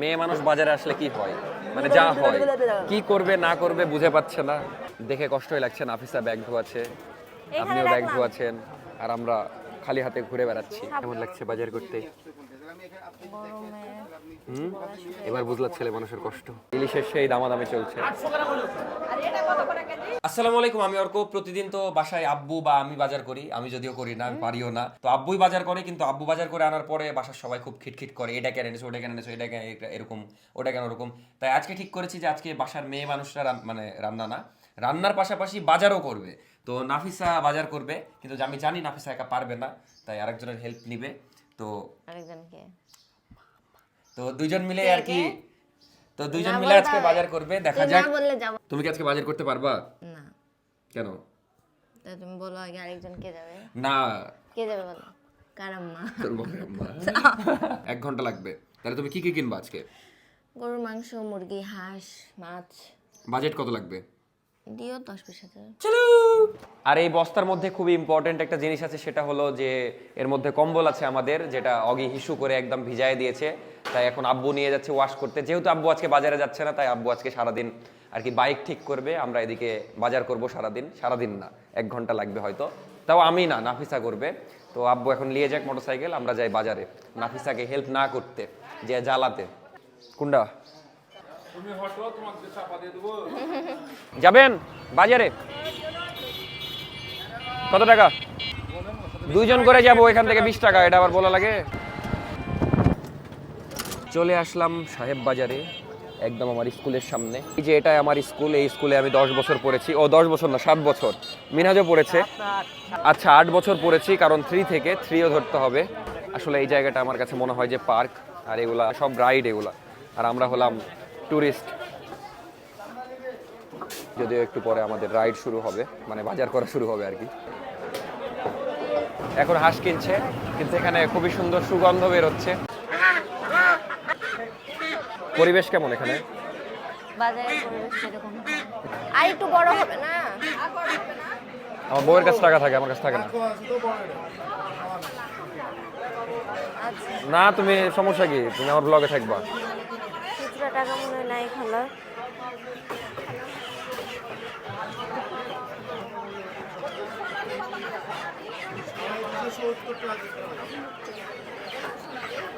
মেয়ে মানুষ বাজারে আসলে কি হয়? মানে যা হয়। কি করবে না করবে বুঝে পাচ্ছে না। দেখে কষ্টই লাগছে নাফিসা ব্যাগ ধোয়াচ্ছে আপনিও ব্যাগ ধোয়াচ্ছেন আর আমরা খালি হাতে ঘুরে বেড়াচ্ছি। কেমন লাগছে বাজার করতে? এবার বুঝলাম ছেলে মানুষের কষ্ট। ইলিশের সেই দামাদামি চলছে। আসসালামু আলাইকুম আমি অর্ক। প্রতিদিন তো বাসায় আব্বু বা আমি বাজার করি। আমি যদিও করি না আমি পারিও না। তো আব্বুই বাজার করে কিন্তু আব্বু বাজার করে আনার পরে বাসার সবাই খুব খিটখিট করে এটা কেন এনেছো ওটা কেন এনেছো এটা কেন এরকম ওটা কেন ওরকম? তাই আজকে ঠিক করেছি যে আজকে বাসার মেয়ে মানুষরা মানে রান্না না রান্নার পাশাপাশি বাজারও করবে। তো নাফিসা বাজার করবে কিন্তু আমি জানি নাফিসা একা পারবে না তাই আরেকজনের হেল্প নিবে। তো আরেকজনকে। তো দুইজন মিলে আর কি তো দুইজন মিলে আজকে বাজার করবে দেখা যাক। তুমি কি আজকে বাজার করতে পারবা? না। কেন? তুমি বলো আগে আরেকজন কে যাবে। না। কে যাবে বলো? কারাম্মা এক ঘণ্টা লাগবে। তাহলে তুমি কি কি কিনবা আজকে? গরুর মাংস মুরগি হাঁস মাছ। বাজেট কত লাগবে? দিও দশ বিশ হাজার আর এই বস্তার মধ্যে খুবই ইম্পর্টেন্ট একটা জিনিস আছে সেটা হলো যে এর মধ্যে কম্বল আছে আমাদের যেটা অগি হিসু করে একদম ভিজায় দিয়েছে। তাই এখন আব্বু নিয়ে যাচ্ছে ওয়াশ করতে। যেহেতু আব্বু আজকে বাজারে যাচ্ছে না তাই আব্বু আজকে সারাদিন আর কি বাইক ঠিক করবে। আমরা এদিকে বাজার করব সারাদিন। সারাদিন না এক ঘণ্টা লাগবে হয়তো। তাও আমি না নাফিসা করবে। তো আব্বু এখন নিয়ে যাক মোটরসাইকেল আমরা যাই বাজারে। নাফিসাকে হেল্প না করতে যে জ্বালাতে। কুন্ডা যাবেন? বাজারে? কত টাকা? দুইজন করে যাব, এখান থেকে বিশ টাকা, এটা আবার বলা লাগে। চলে আসলাম সাহেব বাজারে, একদম আমার স্কুলের সামনে। এই যে এটা আমার স্কুল, এই স্কুলে আমি দশ বছর পড়েছি। ও, দশ বছর না, সাত বছর। মিনহাজও পড়েছে। আচ্ছা আট বছর পড়েছি, কারণ থ্রি থেকে থ্রিও ধরতে হবে। আসলে এই জায়গাটা আমার কাছে মনে হয় যে পার্ক আর এগুলা সব রাইড এগুলা। আর আমরা হলাম ট্যুরিস্ট যদিও একটু পরে আমাদের রাইড শুরু হবে মানে বাজার করা শুরু হবে আর কি। এখন হাঁস কিনছে কিন্তু এখানে খুবই সুন্দর সুগন্ধ বেরোচ্ছে। পরিবেশ কেমন এখানে? বাজারে পরিবেশ সেরকম আর একটু বড় হবে না? আমার বউয়ের কাছে টাকা থাকে আমার কাছে থাকে না। আচ্ছা। না তুমি সমস্যা কি? তুমি আমার ব্লগে থাকবা। টাকা মনে হয় নাই খালা।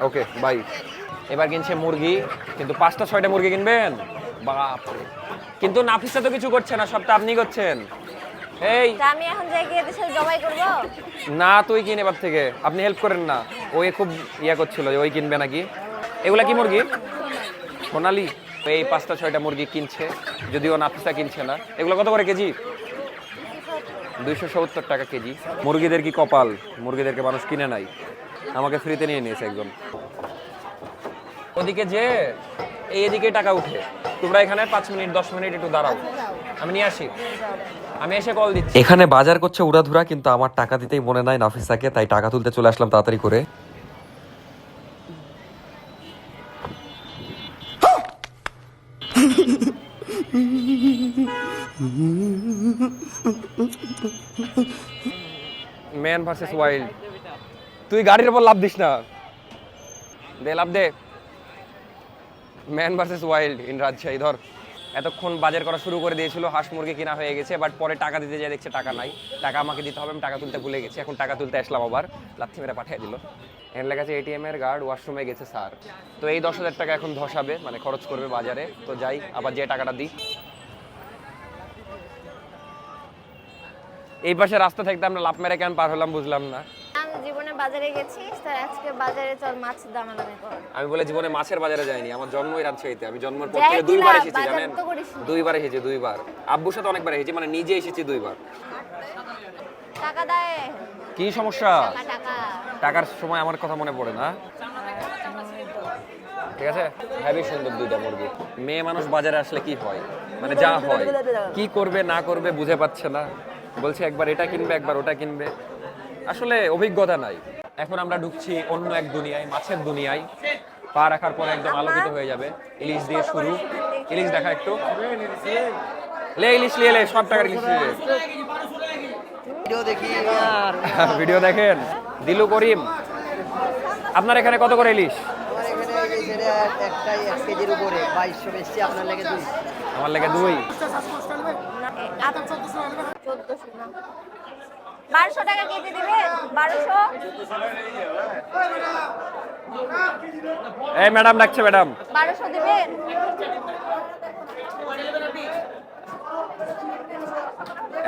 ওকে বাই এবার কিনছে মুরগি কিন্তু পাঁচটা ছয়টা মুরগি কিনবেন? বাপ কিন্তু নাফিসা তো কিছু করছে না সবটা আপনি করছেন। এই। আমি এখন যাই গিয়ে সাথে জবাই করব? না তুই কিন এবার থেকে। আপনি হেল্প করেন না। ওই খুব ইয়া করছিল ওই কিনবে নাকি। এগুলা কি মুরগি? সোনালি, এই পাঁচটা, ছয়টা মুরগি কিনছে, যদিও নাফিসা কিনছে না। এগুলো কত করে কেজি? দুইশো সত্তর টাকা কেজি। মুরগিদের কি কপাল? মুরগিদেরকে মানুষ কিনে নাই। আমাকে ফ্রিতে নিয়ে নিয়েছে একজন। ওদিকে যে, এই এদিকে টাকা উঠে। তোমরা এখানে পাঁচ মিনিট, দশ মিনিট একটু দাঁড়াও। আমি নিয়ে আসি। আমি এসে কল দিচ্ছি। এখানে বাজার করছে উড়াধুরা, কিন্তু আমার টাকা দিতেই মনে নাই নাফিসাকে, তাই টাকা তুলতে চলে আসলাম তাড়াতাড়ি করে। ম্যান ভার্সেস ওয়াইল্ড তুই গাড়ির উপর লাভ দিস না। দে লাভ দে। Man versus wild in Rajshahi, ধর। এতক্ষণ বাজার করা শুরু করে দিয়েছিল, হাঁস মুরগি কেনা হয়ে গেছে বাট পরে টাকা দিতে যায় দেখছে টাকা নাই। টাকা আমাকে দিতে হবে, আমি টাকা তুলতে ভুলে গেছি, এখন টাকা তুলতে আসলাম আবার। লাথি মেরে পাঠিয়ে দিল। এখানে লেখা আছে এটিএম এর গার্ড ওয়াশরুমে গেছে স্যার তো এই দশ হাজার টাকা এখন ধসাবে মানে খরচ করবে বাজারে। তো যাই, আবার যে টাকাটা দিই। এই পাশে রাস্তা থাকতে আমরা লাভ মেরে কেন পার হলাম বুঝলাম না। জীবনে বাজারে গেছি তাই আজকে বাজারে চল মাছ দামাদামি কর আমি বলে জীবনে মাছের বাজারে যাইনি আমার জন্মই রাজশাহীতে আমি জন্মের পর থেকে দুইবার এসেছি জানেন। দুইবার এসেছি দুইবার। আব্বুর সাথে অনেকবার এসেছি মানে নিজে এসেছি দুইবার। টাকা দেয় কি সমস্যা? টাকা টাকা। টাকার সময় আমার কথা মনে পড়ে না। ঠিক আছে? হেভি সুন্দর দুইটা মুরগি। মেয়ে মানুষ বাজারে আসলে কি হয়? মানে যা হয়। কি করবে না করবে বুঝে পাচ্ছে না। বলছে একবার এটা কিনবে একবার ওটা কিনবে। আসলে অভিজ্ঞতা নাই। এখন আমরা ঢুকছি অন্য এক দুনিয়ায় মাছের দুনিয়ায়। পা রাখার পর একদম আলোকিত হয়ে যাবে। ইলিশ দিয়ে শুরু। ইলিশ দেখা একটু। লে ইলিশ লিয়ে লে সব টাকার ইলিশ। লিয়ে ভিডিও দেখি। ভিডিও দেখেন। দিলু করিম আপনার এখানে কত করে ইলিশ? আমার লেগে দুই। চোদ্দশো না বারোশো টাকা কেজি দিবে বারোশো। এই ম্যাডাম ডাকছে ম্যাডাম। বারোশো দিবেন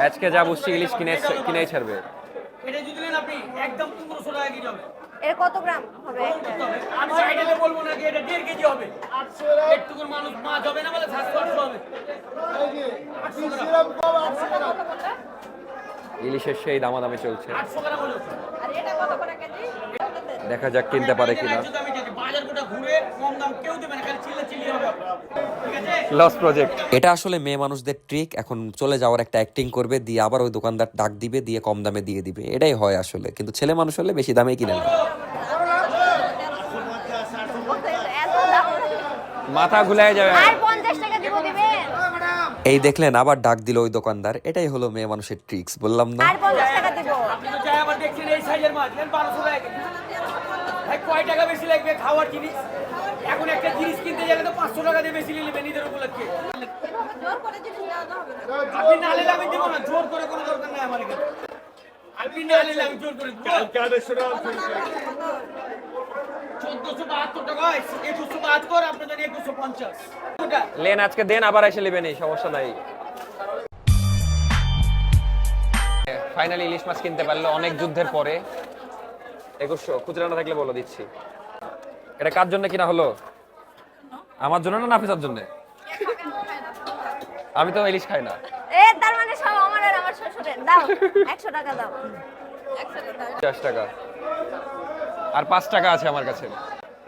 আজকে যা বুঝছি ইলিশ কিনে কিনেই ছাড়বে। এটা যদি নেন আপনি একদম পনেরোশো টাকা কেজি হবে। এর কত গ্রাম হবে? আমি সাইডে বলব না এটা কেজি হবে। একটুকুর মানুষ মাছ হবে না বলে হবে। ইলিশের সেই দামাদামি চলছে আটশো গ্রাম হলো আর এটা কত করে কেজি দেখা যাক কিনতে পারে কিনা ন্যায্য দামে যেতে, বাজার গোটা ঘুরে কম দাম কেউ দেবে না খালি চিল্লা চিল্লি হবে ঠিক আছে লস প্রজেক্ট এটা আসলে মেয়ে মানুষদের ট্রিক এখন চলে যাওয়ার একটা অ্যাক্টিং করবে দিয়ে আবার ওই দোকানদার ডাক দিবে দিয়ে কম দামে দিয়ে দিবে এটাই হয় আসলে কিন্তু ছেলে মানুষ হলে বেশি দামে কিনে নেয় মাথা ঘুলাই যাবে আর পঞ্চাশ টাকা দিব দিবেন এই দেখলেন আবার ডাক দিল ওই দোকানদার। এটাই হলো মেয়ে মানুষের ট্রিক্স বললাম না। আর পঞ্চাশ টাকা দিব। আপনি তো যাই আবার দেখছেন এই সাইজের মাছ নেন বারোশো টাকা ভাই কয় টাকা বেশি লাগবে খাওয়ার জিনিস? এখন একটা জিনিস কিনতে গেলে তো পাঁচশো টাকা দিয়ে বেশি নেবেন নিজের উপলক্ষে। আপনি না নিলে আমি দেবো না জোর করে কোনো দরকার নাই আমার এখানে। আপনি না নিলে আমি জোর করে চোদ্দশো বাহাত্তর টাকা একুশশো বাহাত্তর আপনার জন্য একুশশো পঞ্চাশ। লেন আজকে দেন আবার এসে নেবেন এই সমস্যা নাই। ফাইনালি ইলিশ মাছ কিনতে পারল অনেক যুদ্ধের পরে। একুশশো খুচরা না থাকলে বলো দিচ্ছি। এটা কার জন্য কিনা হলো? আমার জন্য না নাফিসার জন্য? আমি তো ইলিশ খাই না। এ তার মানে সব আমার আর আমার শ্বশুরের। দাও একশো টাকা দাও। পঞ্চাশ টাকা। আর পাঁচ টাকা আছে আমার কাছে।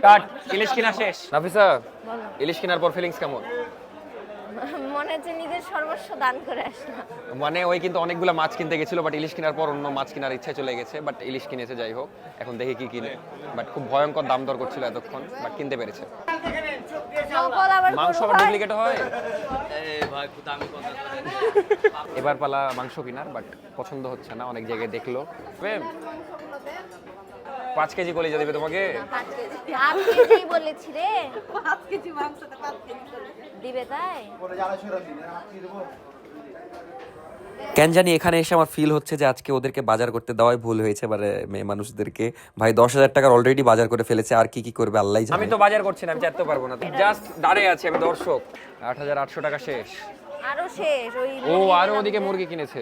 কাট ইলিশ কিনা শেষ? নাফিসা ইলিশ কেনার পর ফিলিংস কেমন? মনে হচ্ছে নিজের সর্বস্ব দান করে আসলাম। মানে ওই কিন্তু অনেকগুলো মাছ কিনতে গেছিল বাট ইলিশ কেনার পর অন্য মাছ কেনার ইচ্ছা চলে গেছে বাট ইলিশ কিনেছে যাই হোক এখন দেখি কি কিনে। বাট খুব ভয়ঙ্কর দাম দর করছিল এতক্ষণ বাট কিনতে পেরেছে। মাংস আবার ডুপ্লিকেট হয়? এবার পালা মাংস কিনার বাট পছন্দ হচ্ছে না অনেক জায়গায় দেখল। প্রেম, পাঁচ কেজি কলিজা দেবে তোমাকে? পাঁচ কেজি। আট কেজি বলেছি রে। দিবে তাই? কেন জানি এখানে এসে আমার ফিল হচ্ছে যে আজকে ওদেরকে বাজার করতে দেওয়াই ভুল হয়েছে এবারে মেয়ে মানুষদেরকে। ভাই দশ হাজার টাকার অলরেডি বাজার করে ফেলেছে আর কি কি করবে আল্লাহ আমি তো বাজার করছি না আমি চাইতে পারব না। জাস্ট দাঁড়িয়ে আছি আমি দর্শক। আট হাজার আটশো টাকা শেষ। আরও শেষ ওই ও আরও ওদিকে মুরগি কিনেছে।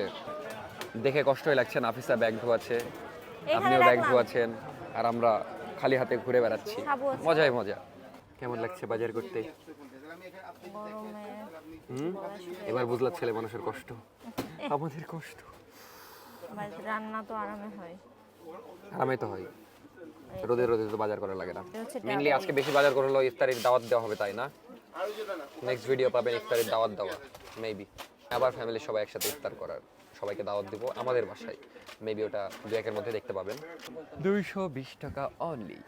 দেখে কষ্টই লাগছে নাফিসা ব্যাগ ধোয়াচ্ছে আপনিও ব্যাগ। ধোয়াচ্ছেন আর আমরা খালি হাতে ঘুরে বেড়াচ্ছি। মজাই মজা। কেমন লাগছে বাজার করতে? এবার বুঝলাম ছেলে মানুষের কষ্ট। আমাদের কষ্ট। রান্না তো আরামে হয়। আরামে তো হয়। রোদে রোদে তো বাজার করা লাগে না। মেইনলি আজকে বেশি বাজার করে হলো ইফতারির দাওয়াত দেওয়া হবে তাই না? নেক্সট ভিডিও পাবেন ইফতারির দাওয়াত দেওয়া। মেবি আবার ফ্যামিলির সবাই একসাথে ইফতার করার। সবাইকে দাওয়াত দিব আমাদের বাসায়। মেবি ওটা দু একের মধ্যে দেখতে পাবেন। দুইশো বিশ টাকা অনলি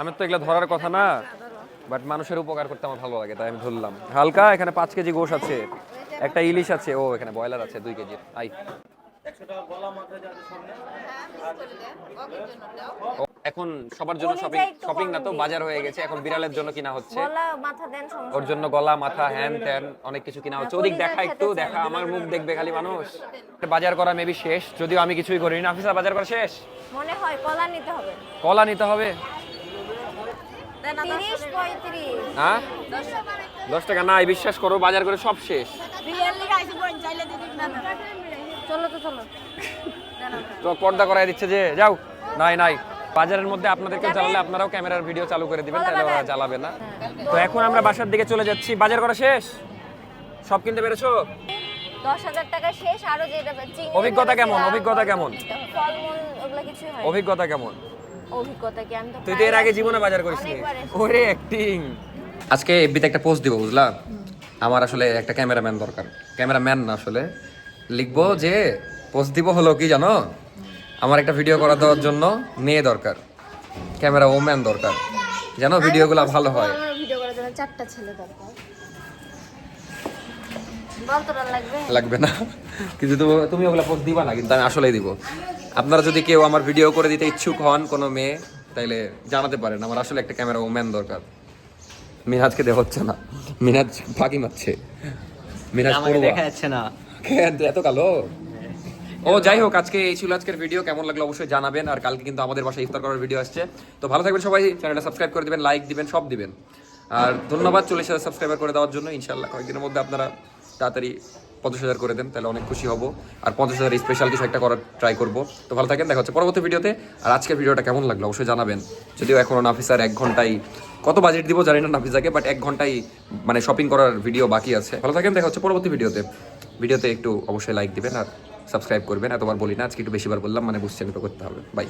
আমার তো এগুলো ধরার কথা না বাট মানুষের উপকার করতে আমার ভালো লাগে তাই আমি ধরলাম। হালকা এখানে পাঁচ কেজি গোশ আছে একটা ইলিশ আছে ও এখানে ব্রয়লার আছে দুই কেজি আই। এখন সবার জন্য শপিং শপিং না তো বাজার হয়ে গেছে এখন বিড়ালের জন্য কিনা হচ্ছে। গলা মাথা দেন ওর জন্য গলা মাথা হ্যান ত্যান অনেক কিছু কিনা হচ্ছে। ওদিক দেখা একটু দেখা আমার মুখ দেখবে খালি মানুষ। বাজার করা মেবি শেষ যদিও আমি কিছুই করিনি। না অফিসার বাজার করা শেষ? মনে হয় কলা নিতে হবে। কলা নিতে হবে? হ্যাঁ? দশ টাকা নাই বিশ্বাস করো বাজার করে সব শেষ। চলো তো চলো। তো পর্দা করাই দিচ্ছে যে যাও। নাই নাই। বাজারের মধ্যে আপনাদেরকে জ্বালালে আপনারাও ক্যামেরার ভিডিও চালু করে দিবেন তাহলে ওরা জ্বালাবে না। তো এখন আমরা বাসার দিকে চলে যাচ্ছি। বাজার করা শেষ? সব কিনতে পেরেছ? অভিজ্ঞতা কেমন? অভিজ্ঞতা কেমন? ফলমূল ওগুলো কিছু হয় অভিজ্ঞতা কেমন? তুই তো এর আগে জীবনে বাজার এসেছি। ওরে অ্যাক্টিং আজকে এফবিতে একটা পোস্ট দিব বুঝলা? আমার আসলে একটা ক্যামেরাম্যান দরকার। ক্যামেরাম্যান না আসলে। লিখব যে পোস্ট দিব হলো কি জানো? আমার একটা ভিডিও করা দেওয়ার জন্য মেয়ে দরকার ক্যামেরা ওম্যান দরকার। যেন ভিডিওগুলো ভালো হয়। ভিডিও করার জন্য চারটা ছেলে দরকার। লাগবে? লাগবে না। কিন্তু তুমি- তুমি ওগুলো পোস্ট দিবা না কিন্তু আমি আসলেই দিব। আপনারা যদি কেউ আমার ভিডিও করে দিতে ইচ্ছুক হন কোনো মেয়ে তাইলে জানাতে পারেন আমার আসলে একটা ক্যামেরা ওম্যান দরকার। মিনাজকে দেওয়া হচ্ছে না। মিনাজ ফাঁকি মারছে। মিনাজ দেখা যাচ্ছে না। এত কালো? ও, যাই হোক, আজকে এই ছিল আজকের ভিডিও কেমন লাগল অবশ্যই জানাবেন। আর কালকে কিন্তু আমাদের বাসায় ইফতার করার ভিডিও আসছে। তো ভালো থাকবেন সবাই। চ্যানেলটা সাবস্ক্রাইব করে দিবেন লাইক দিবেন, সব দিবেন। আর ধন্যবাদ চল্লিশ হাজার সাবস্ক্রাইবার করে দেওয়ার জন্য। ইনশাল্লাহ কয়েকদিনের মধ্যে আপনারা তাড়াতাড়ি পঞ্চাশ হাজার করে দেন, তাহলে অনেক খুশি হব। আর পঞ্চাশ হাজার স্পেশাল কিছু একটা করার ট্রাই করব। তো ভালো থাকেন, দেখা হচ্ছে পরবর্তী ভিডিওতে আর আজকের ভিডিওটা কেমন লাগল অবশ্যই জানাবেন। যদিও এখনও নাফিসার এক ঘন্টায়, কত বাজেট দিব জানি না নাফিসাকে বাট এক ঘন্টায় মানে শপিং করার ভিডিও বাকি আছে। ভালো থাকেন, দেখা হচ্ছে পরবর্তী ভিডিওতে ভিডিওতে একটু অবশ্যই লাইক দিবেন, আর সাবস্ক্রাইব করবেন। এতবার বলি না, আজকে একটু বেশিবার বললাম মানে বুঝছেন তো করতে হবে। বাই